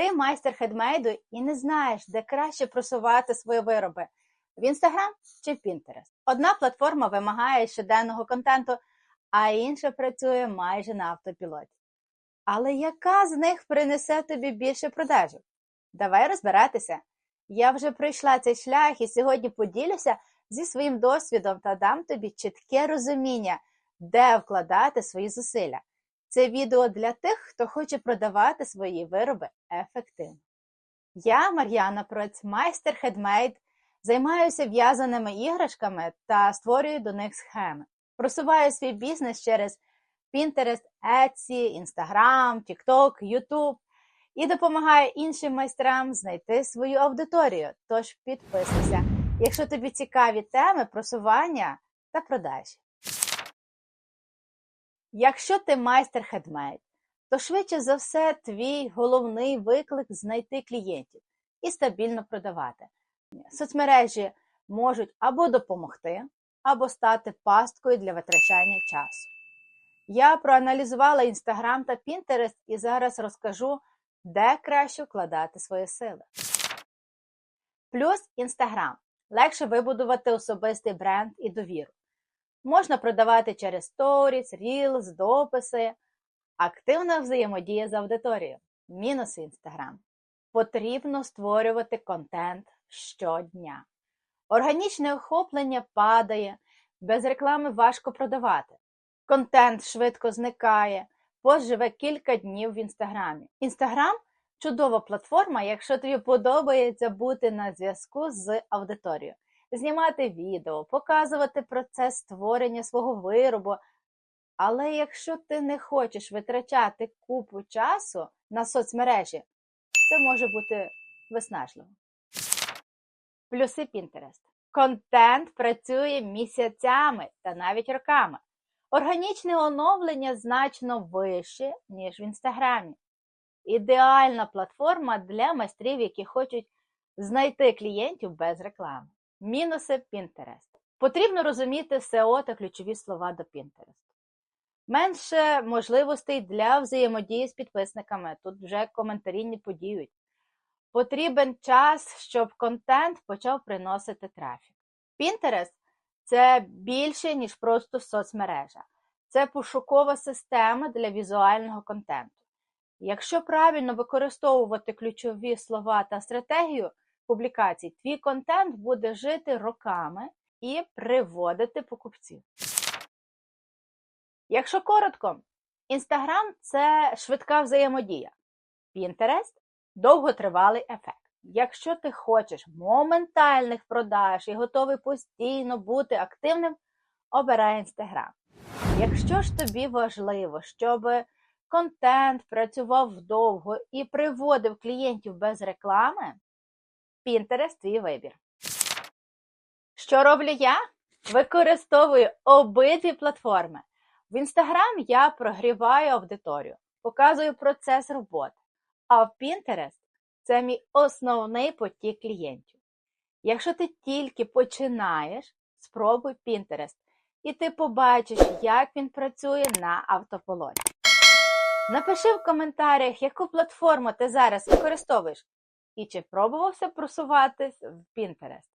Ти майстер хедмейду і не знаєш, де краще просувати свої вироби в Instagram чи в Pinterest. Одна платформа вимагає щоденного контенту, а інша працює майже на автопілоті. Але яка з них принесе тобі більше продажів? Давай розбиратися. Я вже пройшла цей шлях і сьогодні поділюся зі своїм досвідом та дам тобі чітке розуміння, де вкладати свої зусилля. Це відео для тих, хто хоче продавати свої вироби ефективно. Я, Мар'яна Проць, майстер хедмейд, займаюся в'язаними іграшками та створюю до них схеми. Просуваю свій бізнес через Pinterest, Etsy, Instagram, TikTok, YouTube і допомагаю іншим майстрам знайти свою аудиторію. Тож підписуйся, якщо тобі цікаві теми просування та продажі. Якщо ти майстер хедмейд, то швидше за все твій головний виклик знайти клієнтів і стабільно продавати. Соцмережі можуть або допомогти, або стати пасткою для витрачання часу. Я проаналізувала Instagram та Pinterest і зараз розкажу, де краще вкладати свої сили. Плюс Instagram. Легше вибудувати особистий бренд і довіру. Можна продавати через Stories, Reels, дописи, активна взаємодія з аудиторією. Мінуси Instagram. Потрібно створювати контент щодня. Органічне охоплення падає, без реклами важко продавати. Контент швидко зникає, пост живе кілька днів в інстаграмі. Інстаграм чудова платформа, якщо тобі подобається бути на зв'язку з аудиторією, знімати відео, показувати процес створення свого виробу. Але якщо ти не хочеш витрачати купу часу на соцмережі, це може бути виснажливо. Плюси Pinterest. Контент працює місяцями та навіть роками. Органічне оновлення значно вище, ніж в інстаграмі. Ідеальна платформа для майстрів, які хочуть знайти клієнтів без реклами. Мінуси Pinterest. Потрібно розуміти SEO та ключові слова до Pinterest. Менше можливостей для взаємодії з підписниками. Тут вже коментарі не подіють. Потрібен час, щоб контент почав приносити трафік. Pinterest – це більше, ніж просто соцмережа. Це пошукова система для візуального контенту. Якщо правильно використовувати ключові слова та стратегію публікацій, твій контент буде жити роками і приводити покупців. Якщо коротко, Instagram – це швидка взаємодія. Pinterest – довготривалий ефект. Якщо ти хочеш моментальних продаж і готовий постійно бути активним, обирай Instagram. Якщо ж тобі важливо, щоб контент працював довго і приводив клієнтів без реклами, Pinterest – твій вибір. Що роблю я? Використовую обидві платформи. В Instagram я прогріваю аудиторію, показую процес роботи, а в Pinterest це мій основний потік клієнтів. Якщо ти тільки починаєш, спробуй Pinterest, і ти побачиш, як він працює на автополоті. Напиши в коментарях, яку платформу ти зараз використовуєш, і чи пробувався просуватись в Pinterest.